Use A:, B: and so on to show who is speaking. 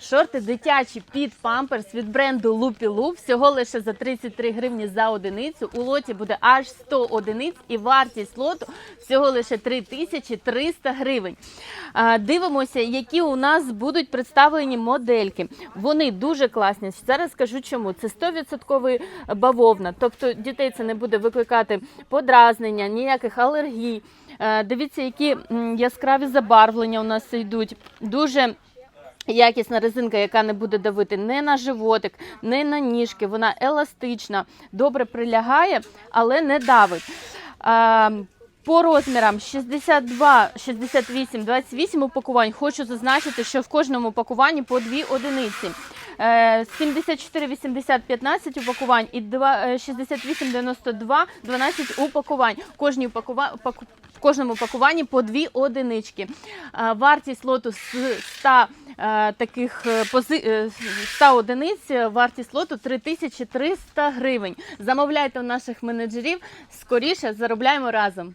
A: Шорти дитячі під памперс від бренду Loop. Всього лише за 33 гривні за одиницю. У лоті буде аж 100 одиниць і вартість лоту всього лише 3300 гривень. Дивимося, які у нас будуть представлені модельки. Вони дуже класні. Зараз скажу чому. Це 100% бавовна, тобто дітей це не буде викликати подразнення, ніяких алергій. Дивіться, які яскраві забарвлення у нас йдуть. Дуже Якісна резинка, яка не буде давити не на животик, не на ніжки. Вона еластична, добре прилягає, але не давить. По розмірам 62, 68, 28 упакувань хочу зазначити, що в кожному пакуванні по дві одиниці. Е, 74, 80, 15 упакувань і два- е, 68, 92, 12 упакувань. Кожні упакува... В кожному пакуванні по дві одинички. Е, Вартість лоту з 100 е, таких е, пози... е, 100 одиниць, е, вартість лоту 3300 гривень. Замовляйте у наших менеджерів, скоріше заробляємо разом.